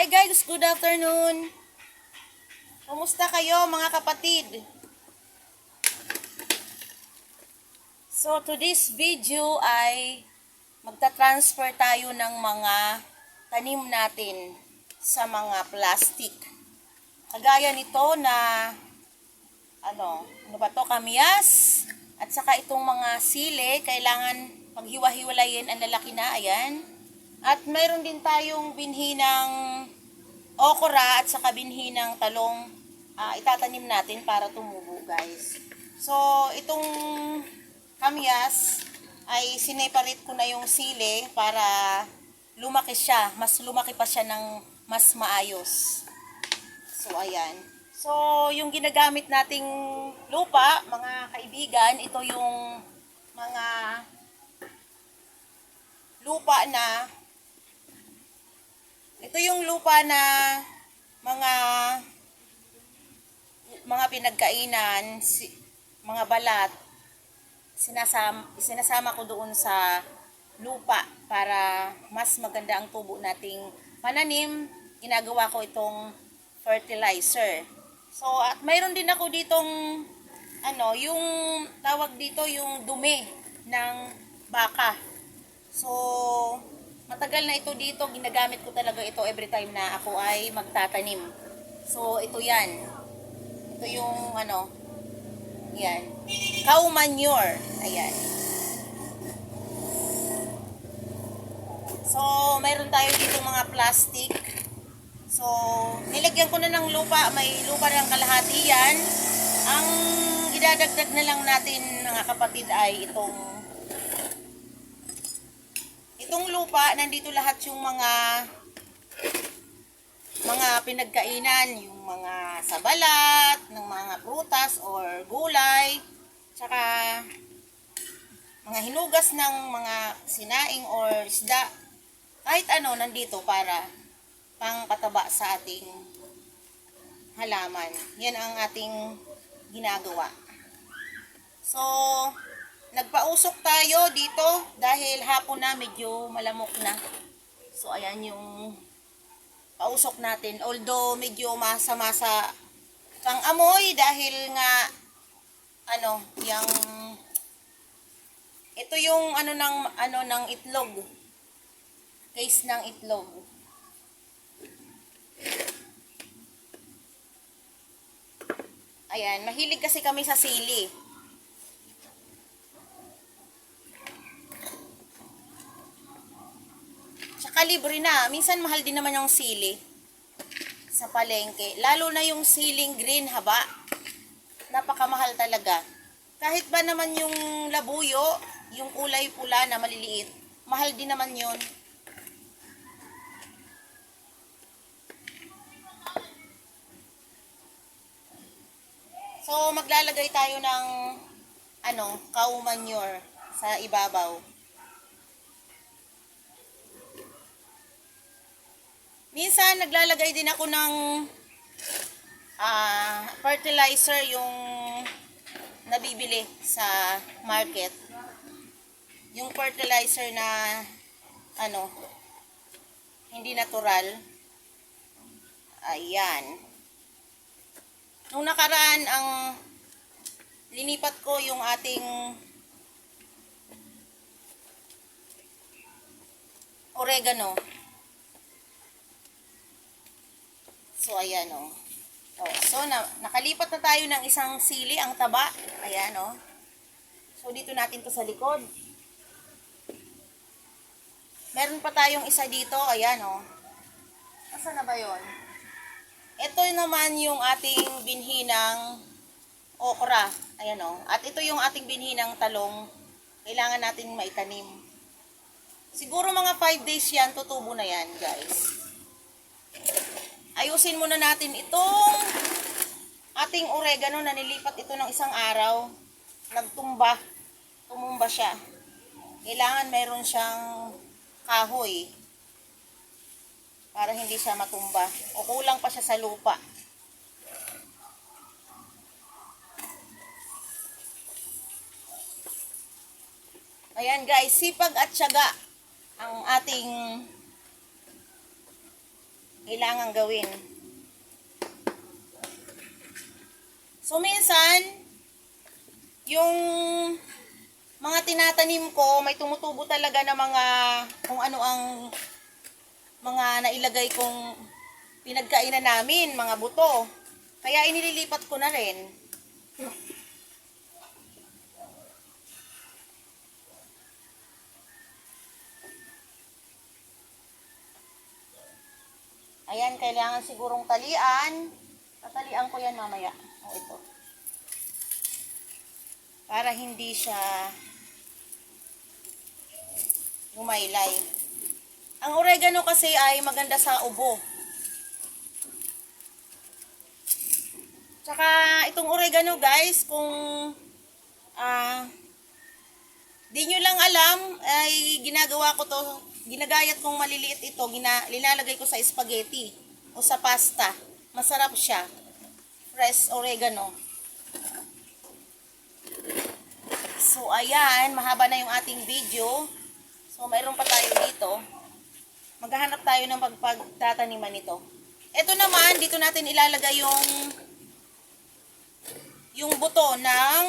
Hi guys, good afternoon. Kumusta kayo mga kapatid? So today's video ay magta-transfer tayo ng mga tanim natin sa mga plastic. Kagaya nito na ano, ano ba to, kamyas at saka itong mga sili, kailangan paghiwa-hiwalayin ang lalaki na, ayan. At mayroon din tayong binhi ng okra at saka binhi ng talong ah, itatanim natin para tumubo, guys. So, itong kamyas ay sineparate ko na yung sili para lumaki siya. Mas lumaki pa siya ng mas maayos. So, ayan. So, yung ginagamit nating lupa, mga kaibigan, ito yung mga lupa na ito yung lupa na mga mga pinagkainan, si, mga balat, sinasama, sinasama ko doon sa lupa para mas maganda ang tubo nating pananim. Ginagawa ko itong fertilizer. So, at mayroon din ako ditong ano, yung tawag dito yung dumi ng baka. So, matagal na ito dito, ginagamit ko talaga ito every time na ako ay magtatanim. So, ito yan. Ito yung ano, yan. Cow manure. Ayan. So, mayroon tayo dito mga plastic. So, nilagyan ko na ng lupa. May lupa ng kalahati yan. Ang idadagdag na lang natin, mga kapatid, ay itong itong lupa, nandito lahat yung mga mga pinagkainan, yung mga sabalat, ng mga prutas or gulay, tsaka mga hinugas ng mga sinaing or isda, kahit ano nandito para pang pataba sa ating halaman. Yan ang ating ginagawa. So, nagpausok tayo dito dahil hapon na medyo malamok na. So, ayan yung pausok natin. Although medyo masa-masa pang amoy dahil nga ano, yung ito yung ano ng ano ng itlog. Case ng itlog. Ayan, mahilig kasi kami sa sili. Tsaka libre na. Minsan mahal din naman yung sili sa palengke. Lalo na yung siling green haba. Napakamahal talaga. Kahit ba naman yung labuyo, yung kulay pula na maliliit, mahal din naman yun. So, maglalagay tayo ng ano, cow manure sa ibabaw. Minsan, naglalagay din ako ng ah, fertilizer yung nabibili sa market. Yung fertilizer na ano, hindi natural. Ayan. Nung nakaraan, ang linipat ko yung ating oregano. So, ayan o. Oh. so, na, nakalipat na tayo ng isang sili, ang taba. Ayan o. So, dito natin to sa likod. Meron pa tayong isa dito. Ayan o. Asa na ba yon? Ito naman yung ating binhi ng okra. Ayan o. At ito yung ating binhi ng talong. Kailangan natin maitanim. Siguro mga 5 days yan, tutubo na yan, guys ayusin muna natin itong ating oregano na nilipat ito ng isang araw. Nagtumba. Tumumba siya. Kailangan meron siyang kahoy para hindi siya matumba. O kulang pa siya sa lupa. Ayan guys, sipag at syaga ang ating kailangan gawin. So, minsan, yung mga tinatanim ko, may tumutubo talaga na mga kung ano ang mga nailagay kong pinagkainan namin, mga buto. Kaya inililipat ko na rin. Ayan, kailangan sigurong talian. Tatalian ko yan mamaya. O, ito. Para hindi siya lumaylay. Ang oregano kasi ay maganda sa ubo. Tsaka itong oregano guys, kung ah di nyo lang alam, ay ginagawa ko to, ginagayat kong maliliit ito, gina, linalagay ko sa spaghetti o sa pasta. Masarap siya. Fresh oregano. So, ayan, mahaba na yung ating video. So, mayroon pa tayo dito. Maghahanap tayo ng pagpagtataniman nito. Ito naman, dito natin ilalagay yung yung buto ng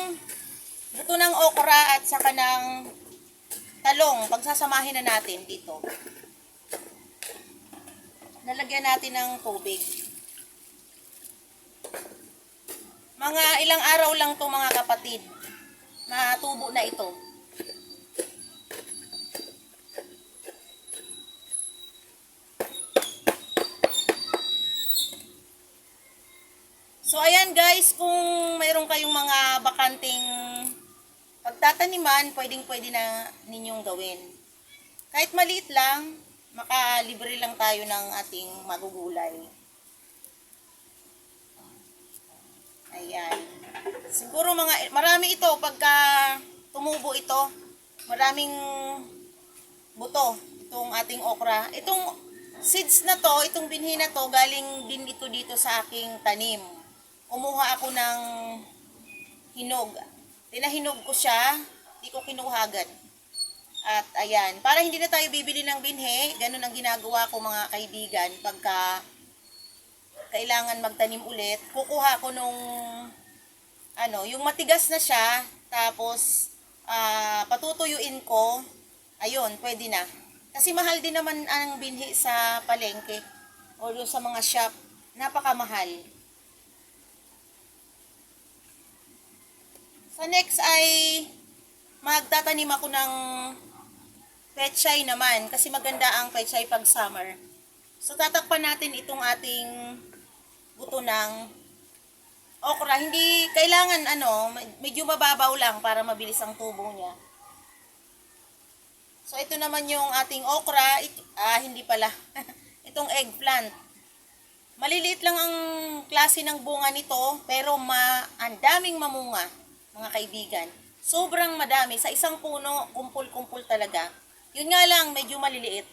buto ng okra at saka ng talong. Pagsasamahin na natin dito. Lalagyan natin ng tubig. Mga ilang araw lang to mga kapatid. Natubo na ito. So ayan guys, kung mayroon kayong mga bakanting pagtataniman, pwedeng pwede na ninyong gawin. Kahit maliit lang, makalibre lang tayo ng ating magugulay. Ayan. Siguro mga, marami ito pagka tumubo ito. Maraming buto itong ating okra. Itong seeds na to, itong binhi na to, galing din ito dito sa aking tanim. Kumuha ako ng hinog. Tinahinog ko siya, di ko kinuhagan. At ayan, para hindi na tayo bibili ng binhi, ganun ang ginagawa ko mga kaibigan pagka kailangan magtanim ulit. Kukuha ko nung ano, yung matigas na siya, tapos ah, patutuyuin ko, ayun, pwede na. Kasi mahal din naman ang binhi sa palengke o doon sa mga shop. Napakamahal. Sa next ay magtatanim ako ng pechay naman kasi maganda ang pechay pag summer. So tatakpan natin itong ating buto ng okra. Hindi kailangan ano, medyo mababaw lang para mabilis ang tubo niya. So ito naman yung ating okra, it, ah hindi pala. Itong eggplant. Maliliit lang ang klase ng bunga nito, pero ma ang daming mamunga, mga kaibigan. Sobrang madami. Sa isang puno, kumpul-kumpul talaga. Yun nga lang, medyo maliliit.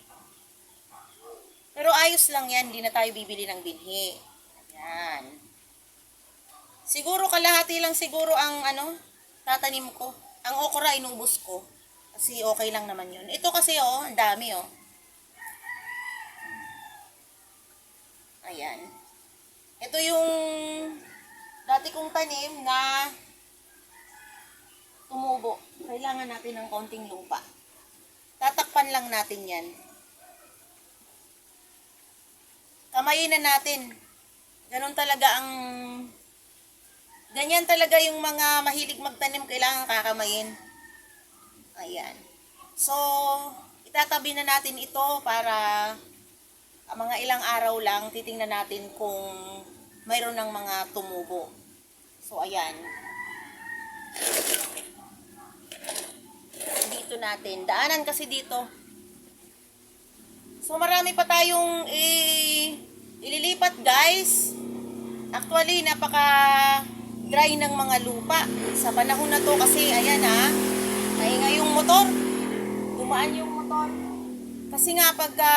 Pero ayos lang yan, hindi na tayo bibili ng binhi. Ayan. Siguro kalahati lang siguro ang ano, tatanim ko. Ang okra inubos ko. Kasi okay lang naman yun. Ito kasi oh, ang dami oh. Ayan. Ito yung dati kong tanim na tumubo. Kailangan natin ng konting lupa. Tatakpan lang natin yan. Kamayin na natin. Ganon talaga ang... Ganyan talaga yung mga mahilig magtanim, kailangan kakamayin. Ayan. So, itatabi na natin ito para ah, mga ilang araw lang, titingnan natin kung mayroon ng mga tumubo. So, ayan. Dito natin. Daanan kasi dito. So, marami pa tayong i- ililipat, guys. Actually, napaka dry ng mga lupa. Sa panahon na to kasi, ayan ha, maingay yung motor. Dumaan yung motor. Kasi nga pagka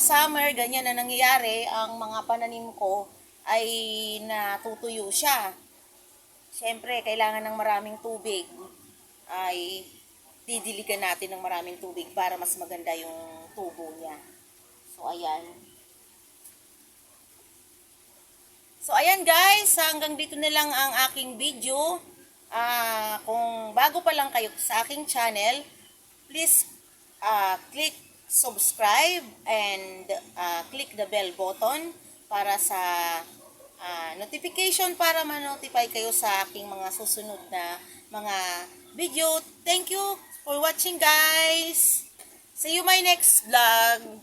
summer, ganyan na nangyayari, ang mga pananim ko ay natutuyo siya. Siyempre, kailangan ng maraming tubig. Ay didiligan natin ng maraming tubig para mas maganda yung tubo niya. So, ayan. So, ayan guys, hanggang dito na lang ang aking video. Ah, kung bago pa lang kayo sa aking channel, please ah, click subscribe and ah, click the bell button para sa ah, notification para ma-notify kayo sa aking mga susunod na mga video. Thank you for watching guys. See you my next vlog.